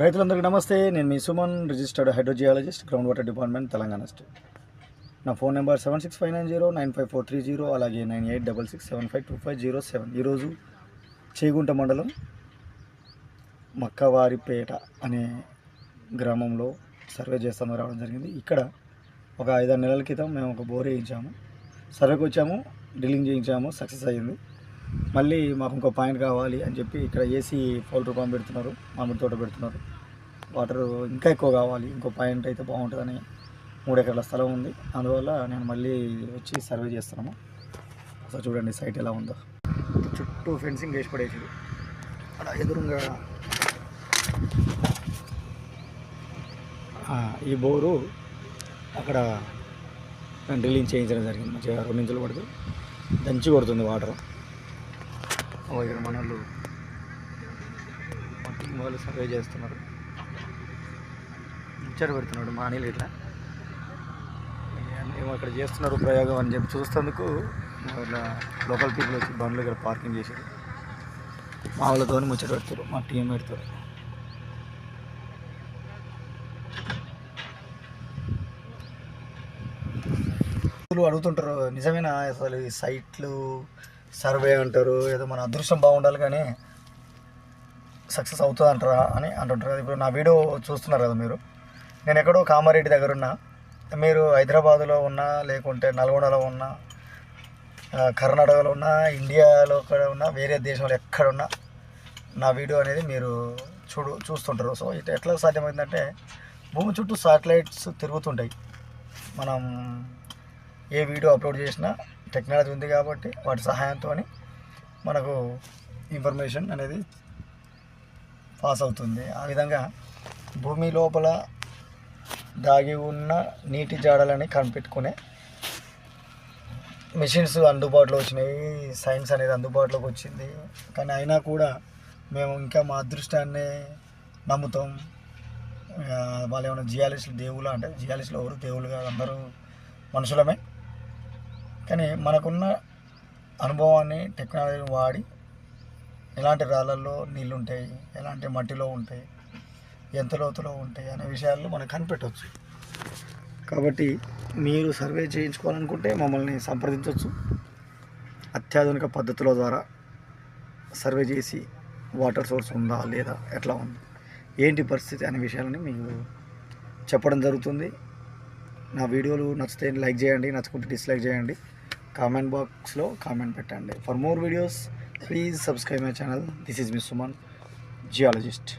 రైతులందరికీ నమస్తే. నేను మీ Suman registered hydrogeologist ground water department Telangana state. నా phone number seven six five nine zero nine five four three zero అలాగే nine eight double six seven five two five zero seven. ఈరోజు చేగుంట మండలం మక్కవారిపేట అనే గ్రామంలో survey చేస్తాము రావడం జరిగింది. ఇక్కడ ఒక ఐదారు నెలల క్రితం మేము ఒక బోర్ వేయించాము. సర్వేకి వచ్చాము డ్రిల్లింగ్ చేయించాము సక్సెస్ అయ్యింది. మళ్ళీ మాకు ఇంకో పాయింట్ కావాలి అని చెప్పి ఇక్కడ ఏసీ పౌల్ట్రీ ఫామ్ పెడుతున్నారు మామిడి తోట పెడుతున్నారు. వాటర్ ఇంకా ఎక్కువ కావాలి ఇంకో పాయింట్ అయితే బాగుంటుందని మూడు ఎకరాల స్థలం ఉంది. అందువల్ల నేను మళ్ళీ వచ్చి సర్వే చేస్తున్నాము. ఒకసారి చూడండి సైట్ ఎలా ఉందో. చుట్టూ ఫెన్సింగ్ వేసి పడేసి అక్కడ ఎదురుగా ఈ బోరు అక్కడ డ్రిల్లింగ్ చేయించడం జరిగింది. మంచిగా రెండు ఇంచులు పడుతుంది. దంచి కొడుతుంది వాటర్. ఇక్కడ మన వాళ్ళు మా టీం వాళ్ళు సర్వే చేస్తున్నారు. ముచ్చట పెడుతున్నాడు మా అనిల్ ఇట్లా. ఏమో ఇక్కడ చేస్తున్నారు ప్రయోగం అని చెప్పి చూస్తేందుకు లోకల్ పీపుల్ వచ్చి బండ్లు ఇక్కడ పార్కింగ్ చేశారు. మా వాళ్ళతో ముచ్చట పెడతారు మా టీం పెడతారు అడుగుతుంటారు నిజమేనా అసలు ఈ సైట్లు సర్వే అంటారు ఏదో మన అదృష్టం బాగుండాలి కానీ సక్సెస్ అవుతుంది అంటారా అని అంటుంటారు. కదా ఇప్పుడు నా వీడియో చూస్తున్నారు కదా మీరు. నేను ఎక్కడో కామారెడ్డి దగ్గర ఉన్నా. మీరు హైదరాబాదులో ఉన్నా లేకుంటే నల్గొండలో ఉన్నా కర్ణాటకలో ఉన్నా ఇండియాలో కూడా ఉన్నా వేరే దేశంలో ఎక్కడున్నా నా వీడియో అనేది మీరు చూడు చూస్తుంటారు. సో ఇది ఎట్లా సాధ్యమైందంటే భూమి చుట్టూ శాటిలైట్స్ తిరుగుతుంటాయి. మనం ఏ వీడియో అప్లోడ్ చేసినా టెక్నాలజీ ఉంది కాబట్టి వాటి సహాయంతో మనకు ఇన్ఫర్మేషన్ అనేది పాస్ అవుతుంది. ఆ విధంగా భూమి లోపల దాగి ఉన్న నీటి జాడలని కనిపెట్టుకునే మెషిన్స్ అందుబాటులో వచ్చినాయి. సైన్స్ అనేది అందుబాటులోకి వచ్చింది. కానీ అయినా కూడా మేము ఇంకా మా అదృష్టాన్ని నమ్ముతాం. వాళ్ళు ఏమైనా జియాలిస్టులు దేవుళ్ళు అంటే జియాలిస్టులు ఎవరు? దేవుళ్ళు కాదు అందరూ మనుషులమే. కానీ మనకున్న అనుభవాన్ని టెక్నాలజీని వాడి ఎలాంటి రాళ్ళల్లో నీళ్ళు ఉంటాయి ఎలాంటి మట్టిలో ఉంటాయి ఎంత లోతులో ఉంటాయి అనే విషయాలు మనకు కనిపెట్టవచ్చు కాబట్టి మీరు సర్వే చేయించుకోవాలనుకుంటే మమ్మల్ని సంప్రదించవచ్చు అత్యాధునిక పద్ధతుల ద్వారా సర్వే చేసి వాటర్ సోర్స్ ఉందా లేదా ఎట్లా ఉంది ఏంటి పరిస్థితి అనే విషయాలని మీకు చెప్పడం జరుగుతుంది. నా వీడియోలు నచ్చితే లైక్ చేయండి నచ్చుకుంటే డిస్లైక్ చేయండి. కామెంట్ బాక్స్లో కామెంట్ పెట్టండి. For more videos please subscribe my channel this is me Suman geologist